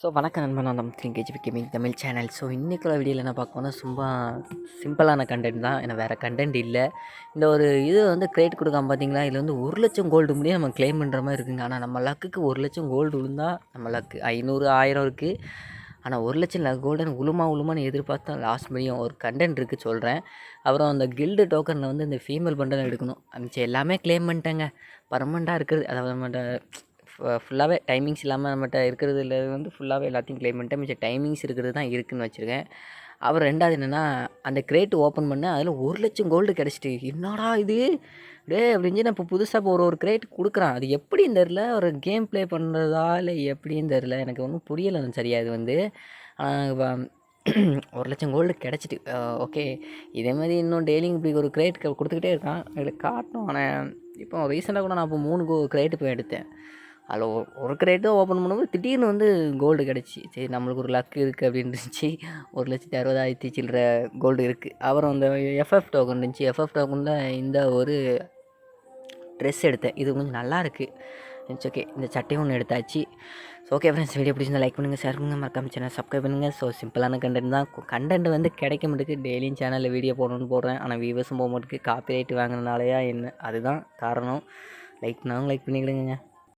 So வணக்கம் நண்பன் நான் நம்ம KGB gaming Tamil channel so இன்றைக்குள்ள வீடியோவில் என்ன பார்க்கணும்னா சும்மா சிம்பிளான கண்டென்ட் தான். ஏன்னா வேறு கண்டென்ட் இல்லை. இந்த ஒரு இது வந்து கிரேட் கொடுக்காம பார்த்தீங்களா இதில் வந்து ஒரு லட்சம் கோல்டு முடியும் நம்ம க்ளைம் பண்ணுற மாதிரி இருக்குங்க. ஆனால் நம்ம லக்குக்கு ஒரு லட்சம் கோல்டு விழுந்தால் நம்ம லக்கு ஐநூறு ஆயிரம் இருக்குது ஆனால் ஒரு லட்சம் லக் கோல்டன் உளுமா உளுமான்னு எதிர்பார்த்தா லாஸ்ட் முடியும். ஒரு கண்டென்ட் இருக்குது சொல்கிறேன் அப்புறம் அந்த கில்டு டோக்கனில் வந்து இந்த ஃபீமேல் பண்டன் எடுக்கணும். மிச்சம் எல்லாமே க்ளைம் பண்ணிட்டேங்க. பர்மனெண்ட்டாக இருக்கிறது அதாவது ஃபுல்லாகவே டைமிங்ஸ் இல்லாமல் நம்மகிட்ட இருக்கிறதுல வந்து ஃபுல்லாகவே எல்லாத்தையும் க்ளைம் பண்ணிட்டேன் மிச்சம் டைமிங்ஸ் இருக்கிறது தான் இருக்குதுன்னு வச்சுருக்கேன். அப்புறம் ரெண்டாவது என்னென்னா அந்த கிரேட் ஓப்பன் பண்ணேன் அதில் ஒரு லட்சம் கோல்டு கிடச்சிட்டு என்னடா இது? டே அப்படின்னு நான் இப்போ புதுசாக இப்போ ஒரு ஒரு கிரேட் கொடுக்குறான். அது எப்படின்னு தெரில ஒரு கேம் ப்ளே பண்ணுறதா இல்லை எப்படின்னு தெரில எனக்கு ஒன்றும் புரியலை சரியாக இது வந்து. ஒரு லட்சம் கோல்டு கிடச்சிட்டு ஓகே இதே மாதிரி இன்னும் டெய்லியும் இப்படி ஒரு கிரேட் கொடுத்துக்கிட்டே இருக்கான். இதில் காட்டணும். ஆனால் இப்போ ரீசெண்டாக கூட நான் இப்போ மூணு கோ கிரேட்டு போய் எடுத்தேன். அதில் ஒரு கிரேட்டு ஓப்பன் பண்ணும்போது திடீர்னு வந்து கோல்டு கிடச்சி. சரி நம்மளுக்கு ஒரு லக் இருக்குது அப்படின்னு இருந்துச்சு. ஒரு லட்சத்தி அறுபதாயிரத்தி சில்லற கோல்டு இருக்குது அப்புறம் அந்த எஃப்எஃப் டோக்கன் இருந்துச்சு. எஃப்எஃப் டோக்கனில் இந்த ஒரு ட்ரெஸ் எடுத்தேன். இது கொஞ்சம் நல்லா இருக்குது இட்ஸ் ஓகே இந்த சட்டையும் ஒன்று எடுத்தாச்சு. ஸோ ஓகே ஃப்ரெண்ட்ஸ் வீடியோ பிடிச்சிருந்தா லைக் பண்ணுங்கள் ஷேர் பண்ணுங்கள் மறக்காம சேனல் சப்ஸ்கிரைப் பண்ணுங்கள் ஸோ சிம்பிளான கண்டென்ட் தான். கண்டென்ட் வந்து கிடைக்க மாட்டேங்குது. டெய்லியும் சேனலில் வீடியோ போடணும்னு போடுறேன். ஆனால் வியூவர்ஸும் போக மாட்டேங்குது. காப்பி ரைட் வாங்கினாலையா என்ன? அதுதான் காரணம். லைக் பண்ணாலும் லைக் பண்ணிக்கிடுங்க